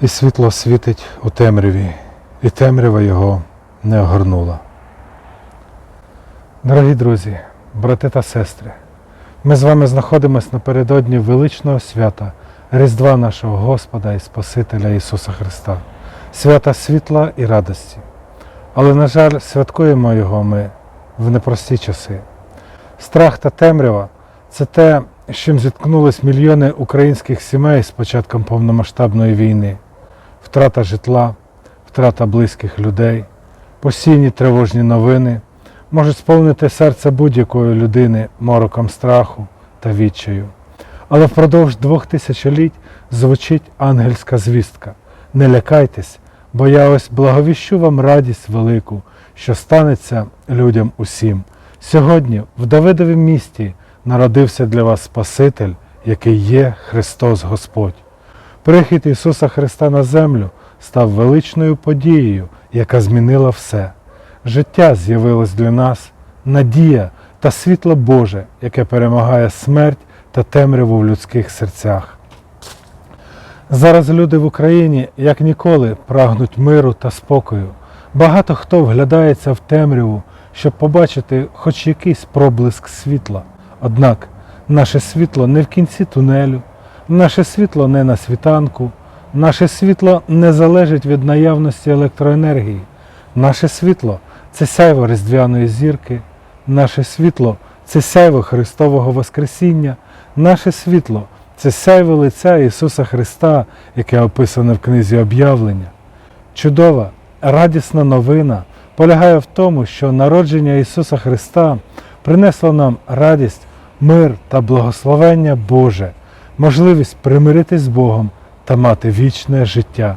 І світло світить у темряві, і темрява його не огорнула. Дорогі друзі, брати та сестри, ми з вами знаходимося напередодні величного свята, Різдва нашого Господа і Спасителя Ісуса Христа, свята світла і радості. Але, на жаль, святкуємо його ми в непрості часи. Страх та темрява це те, з чим зіткнулись мільйони українських сімей з початком повномасштабної війни. Втрата житла, втрата близьких людей, постійні тривожні новини можуть сповнити серце будь-якої людини мороком страху та відчаю. Але впродовж двох тисячоліть звучить ангельська звістка. Не лякайтесь, бо я ось благовіщу вам радість велику, що станеться людям усім. Сьогодні в Давидовім місті народився для вас Спаситель, який є Христос Господь. Прихід Ісуса Христа на землю став величною подією, яка змінила все. Життя з'явилось для нас, надія та світло Боже, яке перемагає смерть та темряву в людських серцях. Зараз люди в Україні як ніколи прагнуть миру та спокою. Багато хто вглядається в темряву, щоб побачити хоч якийсь проблиск світла. Однак наше світло не в кінці тунелю, наше світло не на світанку, наше світло не залежить від наявності електроенергії. Наше світло це сяйво Різдвяної зірки, наше світло це сяйво Христового Воскресіння, наше світло це сяйво лиця Ісуса Христа, яке описане в книзі об'явлення. Чудова, радісна новина полягає в тому, що народження Ісуса Христа принесло нам радість, мир та благословення Боже, можливість примиритись з Богом та мати вічне життя.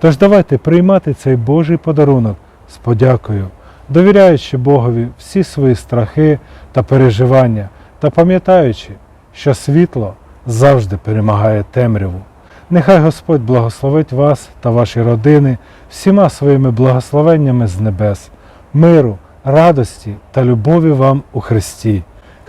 Тож давайте приймати цей Божий подарунок з подякою, довіряючи Богові всі свої страхи та переживання та пам'ятаючи, що світло завжди перемагає темряву. Нехай Господь благословить вас та ваші родини всіма своїми благословеннями з небес, миру, радості та любові вам у Христі.